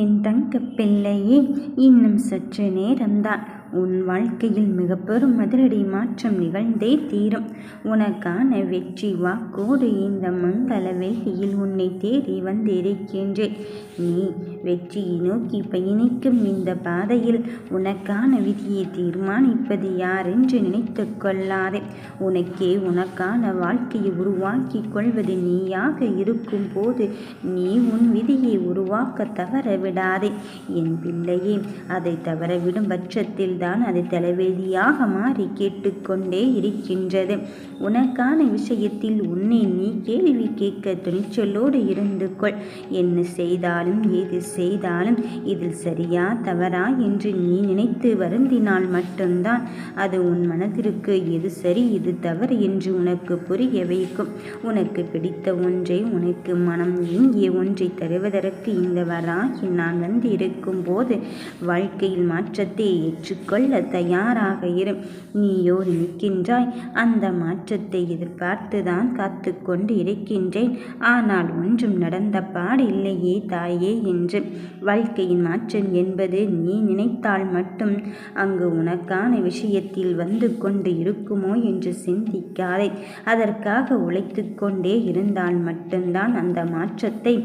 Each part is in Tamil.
என் தங்க பிள்ளையே இன்னும் சற்று நேரம்தான். உன் வாழ்க்கையில் மிக பெரும் அதிரடி மாற்றம் நிகழ்ந்தே தீரும். உனக்கான வெற்றி வாக்கோடு இந்த மங்கள வேலையில் உன்னை தேடி வந்திருக்கின்றேன். நீ வெற்றியை நோக்கி பயணிக்கும் இந்த பாதையில் உனக்கான விதியை தீர்மானிப்பது யார் என்று நினைத்து கொள்ளாதே. உனக்கே உனக்கான வாழ்க்கையை உருவாக்கி கொள்வது நீயாக இருக்கும் போது நீ உன் விதியை உருவாக்க தவற விடாதே என் பிள்ளையே அதை தவறவிடும் பட்சத்தில் தான் அது தலைவேதியாக மாறி கேட்டுக்கொண்டே இருக்கின்றது. உனக்கான விஷயத்தில் உன்னை நீ கேள்வி கேட்க துணிச்சலோடு இருந்து கொள். என்ன செய்தாலும் ஏது செய்தாலும் இதில் சரியா தவறா என்று நீ நினைத்து வருந்தினால் மட்டும்தான் அது உன் மனதிற்கு எது சரி இது தவறு என்று உனக்கு புரிய வைக்கும். உனக்கு பிடித்த ஒன்றை உனக்கு மனம் இங்கே ஒன்றை தருவதற்கு இந்த வராகி நான் வந்து இருக்கும் போது வாழ்க்கையில் மாற்றத்தை ஏற்று ஏற்றுக்கொள்ள தயாராக இரு. நீயோ நிற்கின்றாய் அந்த மாற்றத்தை எதிர்பார்த்துதான் காத்து கொண்டு இருக்கின்றேன். ஆனால் ஒன்றும் நடந்த பாடில்லையே தாயே என்று. வாழ்க்கையின் மாற்றம் என்பது நீ நினைத்தால் மட்டும் அங்கு உனக்கான விஷயத்தில் வந்து கொண்டு இருக்குமோ என்று சிந்திக்காதே. அதற்காக உழைத்து கொண்டே இருந்தால் மட்டும்தான் அந்த மாற்றத்தை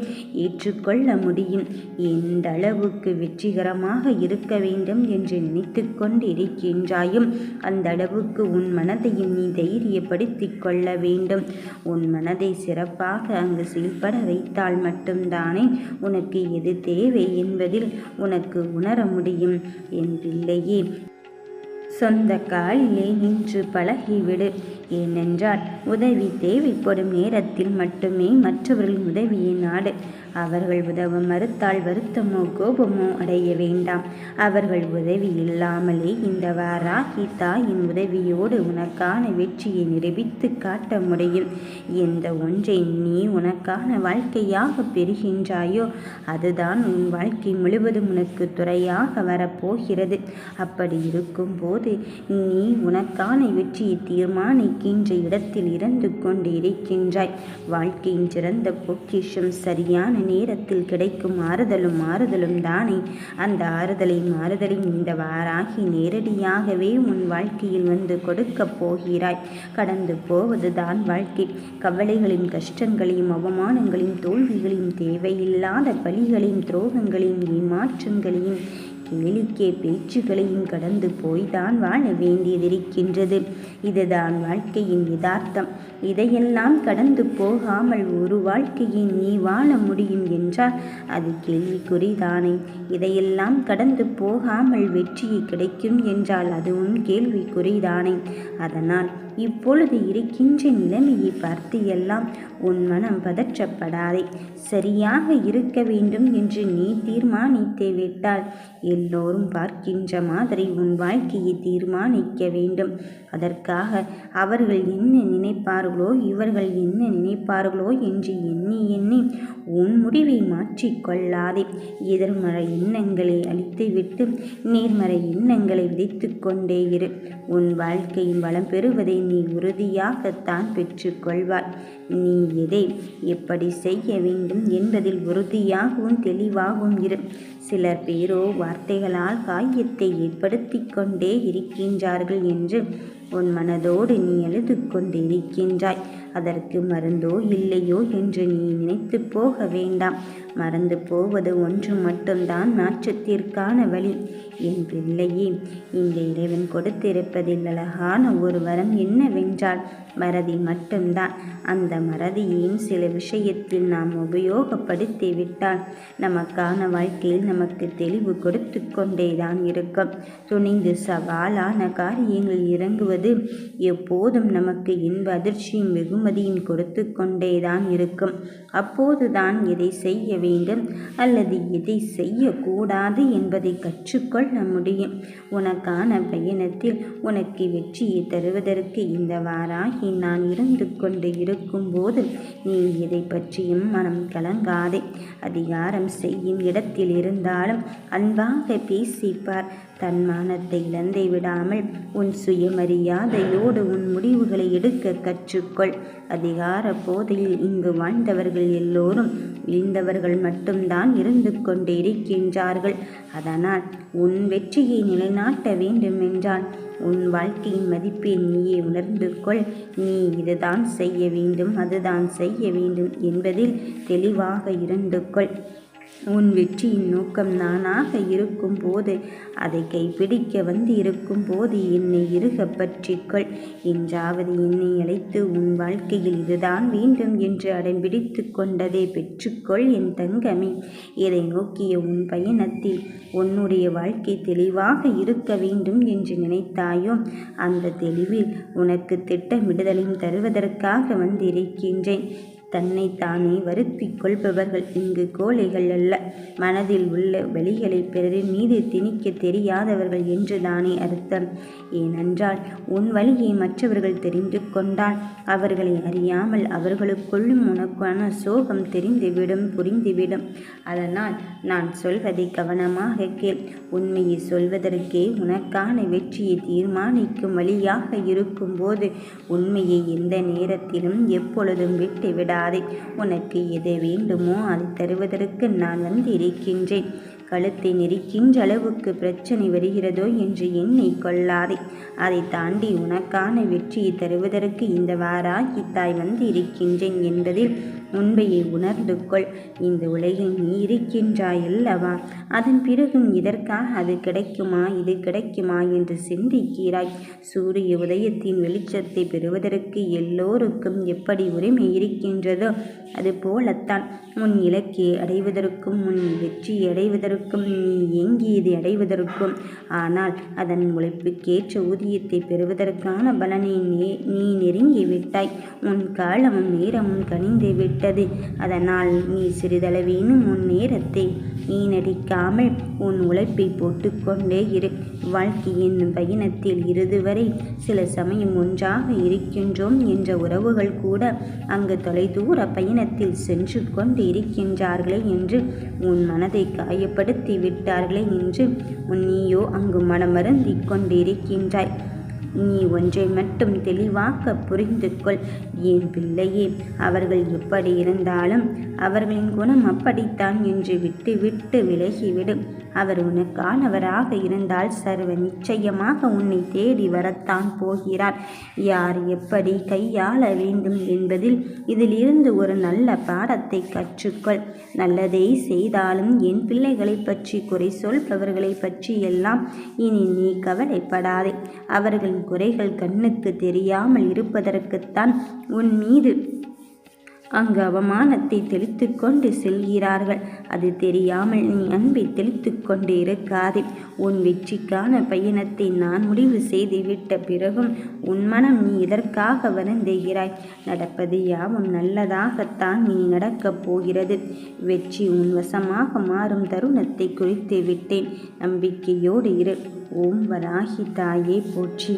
ஏற்றுக்கொள்ள முடியும். எந்த அளவுக்கு வெற்றிகரமாக இருக்க வேண்டும் என்று நினைத்து கொண்டிருக்கின்றாயும் அந்த அளவுக்கு உன் மனதையும் நீ தைரியப்படுத்தி கொள்ள வேண்டும். உன் மனதை சிறப்பாக அங்கு செயல்பட வைத்தால் மட்டும்தானே உனக்கு எது தேவை என்பதில் உனக்கு உணர முடியும். என்றில்லையே. சொந்த காலிலே நின்று பழகிவிடு. ஏனென்றால் உதவி தேவைப்படும் நேரத்தில் மட்டுமே மற்றவர்கள் உதவியை நாடு. அவர்கள் உதவ மறுத்தால் வருத்தமோ கோபமோ அடைய வேண்டாம். அவர்கள் உதவி இல்லாமலே இந்த வாராகி தாயின் உதவியோடு உனக்கான வெற்றியை நிரூபித்து காட்ட முடியும். எந்த ஒன்றை நீ உனக்கான வாழ்க்கையாக பெறுகின்றாயோ அதுதான் உன் வாழ்க்கை முழுவதும் உனக்கு துறையாக வரப்போகிறது. அப்படி இருக்கும்போது நீ உனக்கான வெற்றியை தீர்மானிக்கின்ற இடத்தில் இருந்து கொண்டு இருக்கின்றாய் வாழ்க்கையின் சிறந்த பொக்கிஷம் சரியான நேரத்தில் கிடைக்கும் ஆறுதலும் ஆறுதலும் தானே? அந்த ஆறுதலையும் ஆறுதலையும் இந்த வாராகி நேரடியாகவே உன் வாழ்க்கையில் வந்து கொடுக்கப் போகிறாய். கடந்து போவதுதான் வாழ்க்கை. கவலைகளின் கஷ்டங்களையும் அவமானங்களையும் தோல்விகளையும் தேவையில்லாத பலிகளையும் துரோகங்களையும் ஏமாற்றங்களையும் கேளிக்கை பேச்சுகளையும் கடந்து போய்தான் வாழ வேண்டியதிருக்கின்றது. இதுதான் வாழ்க்கையின் யதார்த்தம். இதையெல்லாம் கடந்து போகாமல் ஒரு வாழ்க்கையை நீ வாழ முடியும் என்றால் அது கேள்விக்குறிதானே. இதையெல்லாம் கடந்து போகாமல் வெற்றியை கிடைக்கும் என்றால் அதுவும் கேள்விக்குறிதானே. அதனால் இப்பொழுது இருக்கின்ற நிலைமையை பார்த்து எல்லாம் உன் மனம் பதற்றப்படாதே. சரியாக இருக்க வேண்டும் என்று நீ தீர்மானித்து விட்டால் எல்லோரும் பார்க்கின்ற மாதிரி உன் வாழ்க்கையை தீர்மானிக்க வேண்டும். அதற்காக அவர்கள் என்ன நினைப்பார்களோ இவர்கள் என்ன நினைப்பார்களோ என்று எண்ணி எண்ணி உன் முடிவை மாற்றிக்கொள்ளாதே எதிர்மறை எண்ணங்களை அழித்துவிட்டு நேர்மறை எண்ணங்களை விதைத்து கொண்டே இரு. உன் வாழ்க்கையின் வளம் பெறுவதை நீ உறுதியாகத்தான் பெற்றுக்கொள்வாய் நீ எதை எப்படி செய்ய வேண்டும் என்பதில் உறுதியாகவும் தெளிவாகவும் இரு. சிலர் பேரோ வார்த்தைகளால் காயத்தை ஏற்படுத்தி கொண்டே இருக்கின்றார்கள் என்று உன் மனதோடு நீ எழுது கொண்டிருக்கின்றாய். அதற்கு மருந்தோ இல்லையோ என்று நீ நினைத்து போக வேண்டாம். மறந்து போவது ஒன்று மட்டும்தான் மாற்றத்திற்கான வழி. என் பிள்ளையே இந்த இறைவன் கொடுத்திருப்பதில் அழகான ஒரு வரம் என்னவென்றால் மறதி மட்டும்தான். அந்த மறதியையும் சில விஷயத்தில் நாம் உபயோகப்படுத்தி விட்டால்? நமக்கான வாழ்க்கையில் நமக்கு தெளிவு கொடுத்து கொண்டேதான் இருக்கும். துணிந்து சவாலான காரியங்களில் இறங்குவது எப்போதும் நமக்கு இன்ப அதிர்ச்சியும் அனுமதியும் கொடுத்து கொண்டேதான் இருக்கும். அப்போதுதான் எதை செய்ய வேண்டும் அல்லது எதை செய்யக்கூடாது என்பதை கற்றுக்கொள்ள முடியும் உனக்கான பயணத்தில் உனக்கு வெற்றியை தருவதற்கு இந்த வாராகி நான் இருந்து கொண்டு இருக்கும்போது நீ எதை பற்றியும் மனம் கலங்காதே. அதிகாரம் செய்யும் இடத்தில் இருந்தாலும் அன்பாக பேசிப்பார். தன்மானத்தை இழந்தை விடாமல் உன் சுயமரியாதையோடு உன் முடிவுகளை எடுக்க கற்றுக்கொள். அதிகார போதையில் இங்கு வாழ்ந்தவர்கள் எல்லோரும் வீழ்ந்தவர்கள் மட்டும்தான் இருந்து கொண்டு இருக்கின்றார்கள். அதனால் உன் வெற்றியை நிலைநாட்ட வேண்டும் என்றால் உன் வாழ்க்கையின் மதிப்பை நீயே உணர்ந்து கொள். நீ இதுதான் செய்ய வேண்டும் அதுதான் செய்ய வேண்டும் என்பதில் தெளிவாக இருந்து கொள். உன் வெற்றியின் நோக்கம் நானாக இருக்கும் போது அதை கைப்பிடிக்க வந்து இருக்கும் போது என்னை இருக பற்றிக்கொள் என்றாவது என்னை அழைத்து உன் வாழ்க்கையில் இதுதான் வேண்டும் என்று அடம்பிடித்து கொண்டதை பெற்றுக்கொள் என் தங்கமே. இதை நோக்கிய உன் பயணத்தில் உன்னுடைய வாழ்க்கை தெளிவாக இருக்க வேண்டும் என்று நினைத்தாயோ? அந்த தெளிவில் உனக்கு திட்டமிடுதலையும் தருவதற்காக வந்திருக்கின்றேன். தன்னை தானே வருத்தி கொள்பவர்கள். இங்கு கோழைகள் அல்ல. மனதில் உள்ள வழிகளை பிறரின் மீது திணிக்க தெரியாதவர்கள் என்று தானே அர்த்தம். ஏனென்றால் உன் வழியை மற்றவர்கள் தெரிந்து கொண்டால் அவர்களை அறியாமல் அவர்களுக்குள்ளும் உனக்கான சோகம் தெரிந்துவிடும் புரிந்துவிடும். அதனால் நான் சொல்வதை கவனமாக கேள். உண்மையை சொல்வதற்கே உனக்கான வெற்றியை தீர்மானிக்கும் வழியாக இருக்கும்போது உண்மையை எந்த நேரத்திலும் எப்பொழுதும் விட்டுவிடா. கொள்ளாதே உனக்கு எது வேண்டுமோ அதை தருவதற்கு நான் வந்து இருக்கின்றேன் கழுத்தை நெரிக்கின்ற அளவுக்கு பிரச்சனை வருகிறதோ என்று எண்ணி கொள்ளாதே. அதை தாண்டி உனக்கான வெற்றியை தருவதற்கு இந்த வாராகி தாய் வந்து இருக்கின்றேன் என்பதில் உண்மையை உணர்ந்து கொள் இந்த உலகில் நீ இருக்கின்றாய் அல்லவா அதன் பிறகும் இதற்காக அது கிடைக்குமா? இது கிடைக்குமா? என்று சிந்திக்கிறாய். சூரிய உதயத்தின் வெளிச்சத்தை பெறுவதற்கு எல்லோருக்கும் எப்படி உரிமை இருக்கின்றதோ அது போலத்தான் உன் இலக்கை அடைவதற்கும் உன் வெற்றி அடைவதற்கும் நீ எங்கியது அடைவதற்கும். ஆனால் அதன் உழைப்புக்கேற்ற ஊதியத்தை பெறுவதற்கான பலனை நீ நெருங்கி விட்டாய் உன் காலமும் நேரமும் கனிந்து விட்டு விட்டது. அதனால் நீ சிறிதளவேனும் உன் நேரத்தை நடிக்காமல் உன் உழைப்பை போட்டுக்கொண்டே இரு. வாழ்க்கையின் பயணத்தில் இறுதிவரை சில சமயம் ஒன்றாக இருக்கின்றோம் என்ற உறவுகள் கூட அங்கு தொலைதூர பயணத்தில் சென்று கொண்டு இருக்கின்றார்களே என்று உன் மனதை காயப்படுத்தி விட்டார்களே என்று உன் நீயோ அங்கு மனமருந்திக் கொண்டிருக்கின்றாய். நீ ஒன்றை மட்டும் தெளிவாக புரிந்து கொள் என் பிள்ளையே அவர்கள் எப்படி இருந்தாலும் அவர்களின் குணம் அப்படித்தான் என்று விட்டு விட்டு விலகிவிடும். அவர் உனக்கானவராக இருந்தால் சர்வ நிச்சயமாக உன்னை தேடி வரத்தான் போகிறார். யார் எப்படி கையாள வேண்டும் என்பதில் இதிலிருந்து ஒரு நல்ல பாடத்தை கற்றுக்கொள். நல்லதை செய்தாலும் என் பிள்ளைகளை பற்றி குறை சொல்பவர்களை பற்றி எல்லாம் இனி நீ கவலைப்படாதே. அவர்களின் குறைகள் கண்ணுக்கு தெரியாமல் இருப்பதற்குத்தான் உன் மீது அங்கு அவமானத்தை தெளித்து கொண்டு செல்கிறார்கள். அது தெரியாமல் நீ அன்பை தெளித்து கொண்டு இருக்காதே. உன் வெற்றிக்கான பயணத்தை நான் முடிவு செய்துவிட்ட பிறகும் உன் மனம் நீ இதற்காக வருந்துகிறாய்? நடப்பது யாவும் நல்லதாகத்தான் நீ நடக்கப் போகிறது. வெற்றி உன் வசமாக மாறும் தருணத்தை குறித்து விட்டேன். நம்பிக்கையோடு இரு. ஓம் வராகி தாயே போற்றி.